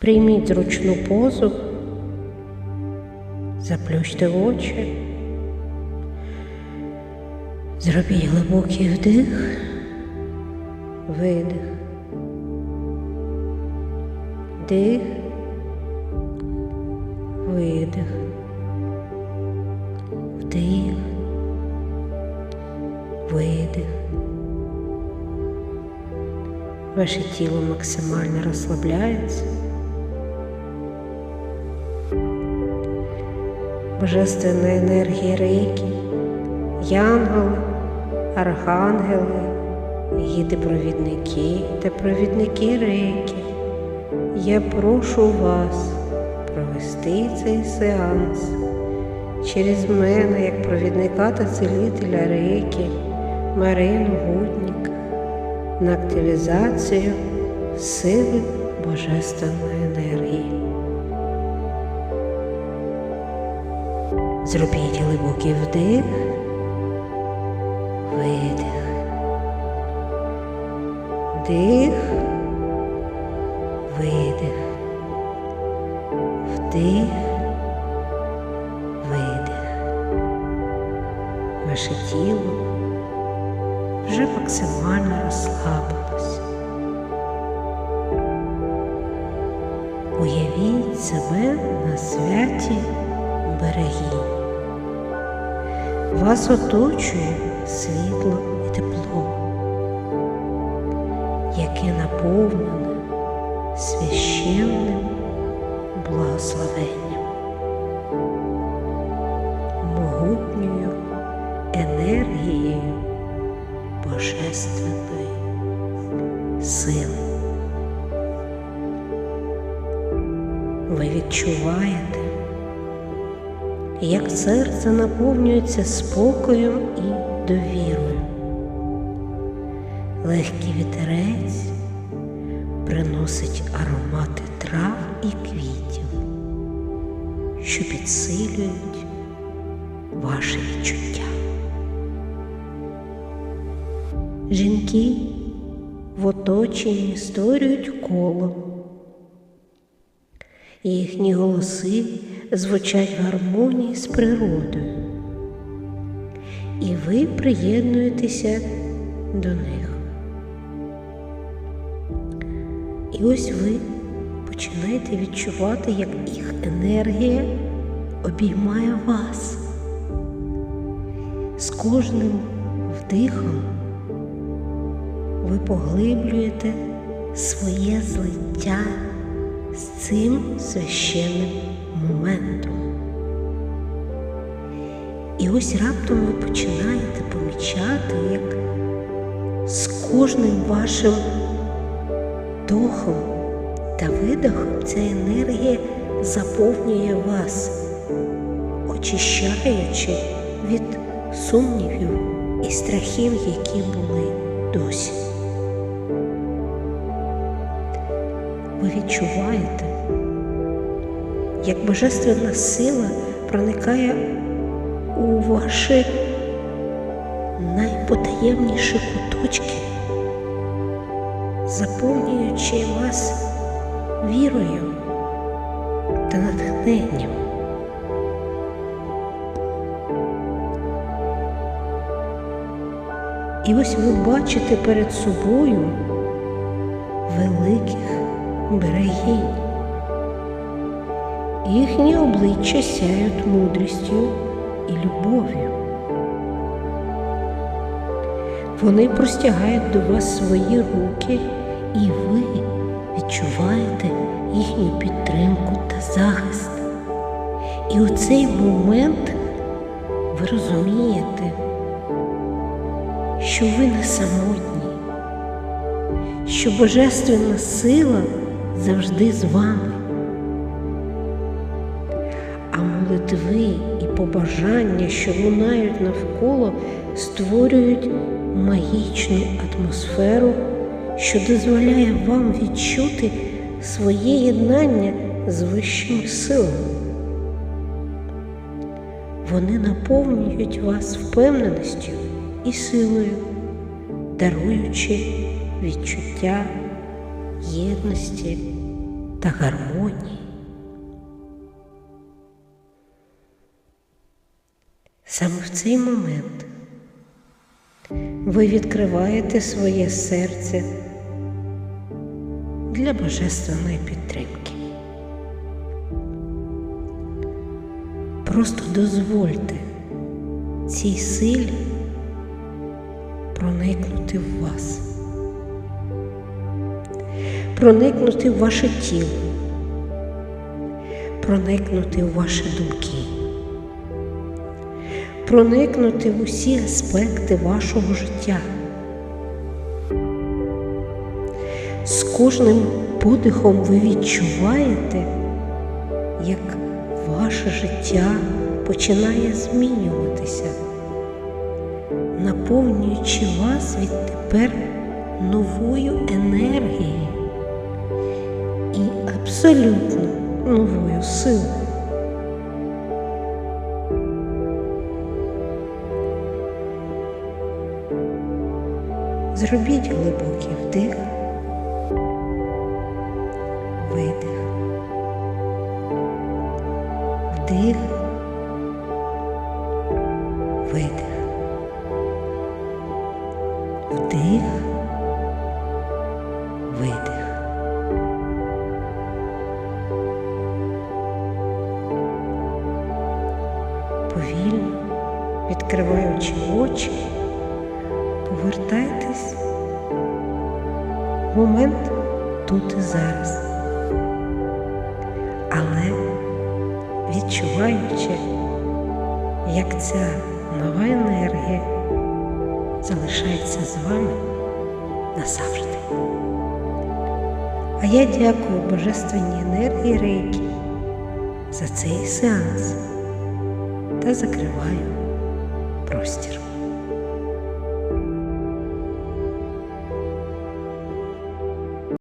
Прийміть зручну позу, заплющте очі, зробіть глибокий вдих, видих, вдих, видих, вдих, видих. Ваше тіло максимально розслабляється. Божественна енергія рейки, янголи, архангели, гіди-провідники та провідники рейки. Я прошу вас провести цей сеанс через мене як провідника та цілителя рейки Марину Гуднік на активізацію сили Божественної енергії. Зробіть глибокий вдих, видих, вдих, видих, вдих, видих. Ваше тіло вже максимально розслабилось. Уявіть себе на святі берегінь. Вас оточує світло і тепло, яке наповнене священним благословенням, могутньою енергією Божественної сили. Ви відчуваєте, як серце наповнюється спокоєм і довірою. Легкий вітерець приносить аромати трав і квітів, що підсилюють ваше відчуття. Жінки в оточенні створюють коло, їхні голоси звучать в гармонії з природою, і ви приєднуєтеся до них. І ось ви починаєте відчувати, як їх енергія обіймає вас. З кожним вдихом ви поглиблюєте своє злиття з цим священним моментом. І ось раптом ви починаєте помічати, як з кожним вашим вдохом та видохом ця енергія заповнює вас, очищаючи від сумнівів і страхів, які були досі. Ви відчуваєте, як божественна сила проникає у ваші найпотаємніші куточки, заповнюючи вас вірою та натхненням. І ось ви бачите перед собою великих берегінь. Їхні обличчя сяють мудрістю і любов'ю. Вони простягають до вас свої руки, і ви відчуваєте їхню підтримку та захист. І у цей момент ви розумієте, що ви не самотні, що Божественна сила завжди з вами. А молитви і побажання, що лунають навколо, створюють магічну атмосферу, що дозволяє вам відчути своє єднання з вищими силами. Вони наповнюють вас впевненістю і силою, даруючи відчуття єдності та гармонії. Саме в цей момент ви відкриваєте своє серце для божественної підтримки. Просто дозвольте цій силі проникнути в вас, проникнути в ваше тіло, проникнути в ваші думки, проникнути в усі аспекти вашого життя. З кожним подихом ви відчуваєте, як ваше життя починає змінюватися, наповнюючи вас відтепер новою енергією і абсолютно новою силою. Зробіть глибокий вдих, видих, вдих, видих, вдих, видих. Повільно відкриваючи очі, повертайтесь в момент тут і зараз. Але відчуваючи, як ця нова енергія залишається з вами назавжди. А я дякую Божественній енергії Рейкі за цей сеанс та закриваю простір.